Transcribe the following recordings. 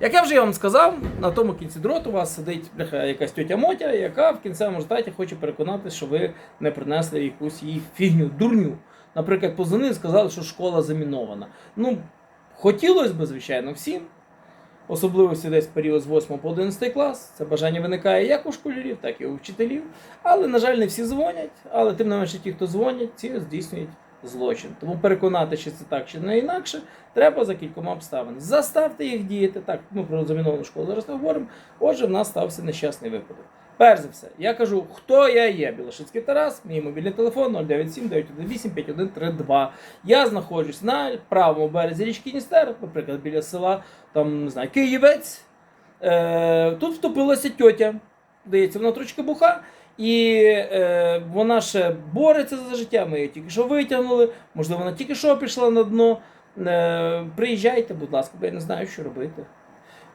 Як я вже вам сказав, на тому кінці дроту у вас сидить якась тьотя Мотя, яка в кінцевому результаті хоче переконатися, що ви не принесли якусь їй фігню, дурню. Наприклад, позвонили і сказали, що школа замінована. Ну, хотілося б, звичайно, всім. Особливості десь період з 8 по 11 клас. Це бажання виникає як у школярів, так і у вчителів. Але, на жаль, не всі дзвонять. Але тим не менше, ті, хто дзвонять, ці здійснюють злочин. Тому переконати, чи це так, чи не інакше, треба за кількома обставин. Заставте їх діяти. Так, ми про заміновану школу зараз говоримо. Отже, в нас стався нещасний випадок. Перш за все, я кажу, хто я є. Білошицький Тарас, мій мобільний телефон 097 918 5132. Я знаходжусь на правому березі річки Дністер, наприклад, біля села там, не знаю, Київець. Е, тут втопилася тьотя. Здається, вона трошки буха. І е, вона ще бореться за життя. Ми її тільки що витягнули. Можливо, вона тільки що пішла на дно. Е, приїжджайте, будь ласка, бо я не знаю, що робити.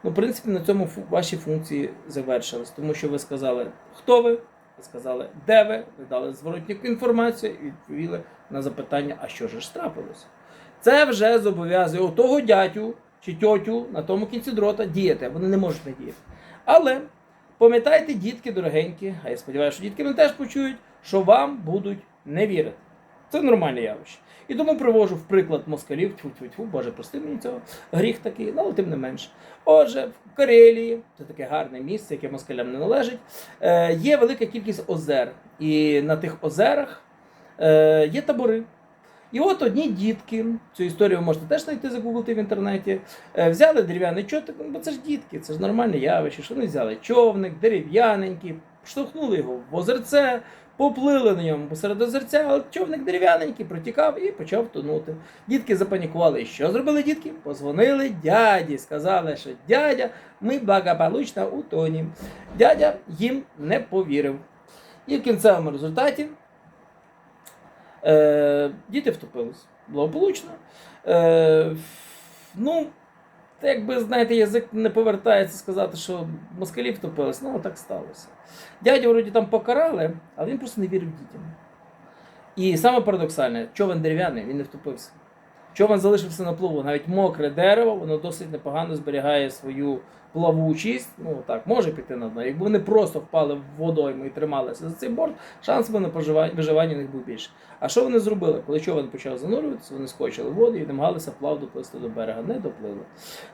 Ну, в принципі, на цьому ваші функції завершились, тому що ви сказали, хто ви, ви сказали, де ви, ви дали зворотню інформацію і відповіли на запитання, а що ж трапилося. Це вже зобов'язує того дядю чи тьотю на тому кінці дрота діяти. Вони не можуть не діяти. Але пам'ятайте, дітки дорогенькі, а я сподіваюся, що дітки мене теж почують, що вам будуть не вірити. Це нормальне явище. І тому привожу в приклад москалів, тьфу тьфу тьфу боже, прости мені цього, гріх такий, ну, але тим не менше. Отже, в Карелії, це таке гарне місце, яке москалям не належить, е, є велика кількість озер. І на тих озерах е, є табори. І от одні дітки, цю історію ви можете теж знайти загуглити в інтернеті. е, Взяли дерев'яний човник, ну, бо це ж дітки, це ж нормальне явище. Що вони взяли човник, дерев'яненький, штовхнули його в озерце, поплили на ньому посеред озерця, але човник дерев'яненький протікав і почав тонути. Дітки запанікували. Що зробили дітки? Позвонили дяді, сказали, що дядя, ми благополучно утонім. Дядя їм не повірив. І в кінцевому результаті Е, діти втопились. Благополучно. Е, ну, якби, знаєте, язик не повертається сказати, що москалі втопились. Ну, так сталося. Дядя вроді там покарали, але він просто не вірив дітям. І саме парадоксальне, човен дерев'яний, він не втопився. Човен залишився на плаву, навіть мокре дерево, воно досить непогано зберігає свою плавучість. Ну так, може піти на дно. Якби вони просто впали в водойму і трималися за цей борт, шанс би на виживання них був більше. А що вони зробили? Коли човен почав занурюватися, вони скочили в воду і намагалися плав доплисти до берега. Не доплили.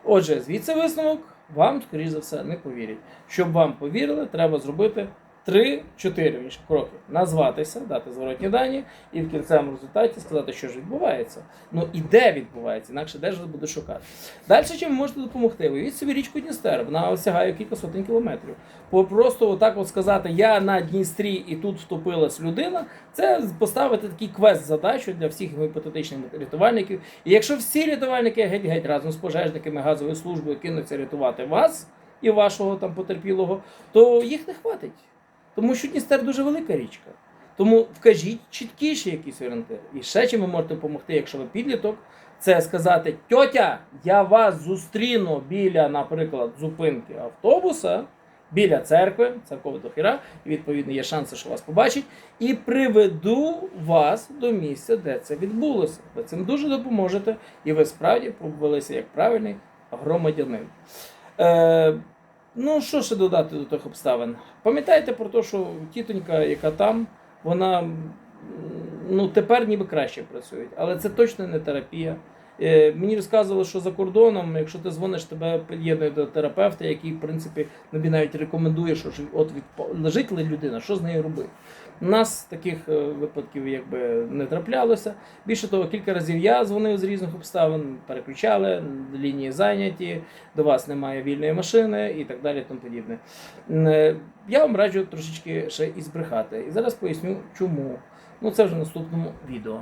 Отже, звідси висновок вам, скоріш за все, не повірять. Щоб вам повірили, треба зробити 3-4 кроки. Назватися, дати зворотні дані, і в кінцевому результаті сказати, що ж відбувається. Ну і де відбувається, інакше де ж ви буде шукати. Далі чим ви можете допомогти? Уявіть собі річку Дністер, вона осягає кілька сотень кілометрів. По- Просто отак от сказати, я на Дністрі і тут втопилась людина, це поставити такий квест-задачу для всіх гіпотетичних рятувальників. І якщо всі рятувальники геть-геть разом з пожежниками газовою службою кинуться рятувати вас і вашого там потерпілого, то їх не хватить. Тому що Дністер дуже велика річка. Тому вкажіть чіткіші якісь орієнтири. І ще чим ви можете допомогти, якщо ви підліток, це сказати: тьотя, я вас зустріну біля, наприклад, зупинки автобуса, біля церкви, церкові до хіра, і відповідно є шанси, що вас побачать, і приведу вас до місця, де це відбулося. Ви цим дуже допоможете, і ви справді повелися як правильний громадянин. Е, Ну, що ще додати до тих обставин? Пам'ятайте про те, що тітонька, яка там, вона ну, тепер ніби краще працює, але це точно не терапія. Е, Мені розказували, що за кордоном, якщо ти дзвониш, тебе під'єднує до терапевта, який, в принципі, тобі навіть рекомендує, що ж от від лежить ли людина, що з нею робити. У нас таких е, випадків якби не траплялося. Більше того, кілька разів я дзвонив з різних обставин, переключали, лінії зайняті, до вас немає вільної машини і так далі. Тому подібне. Е, Я вам раджу трошечки ще і збрехати. І зараз поясню, чому. Ну це вже в наступному відео.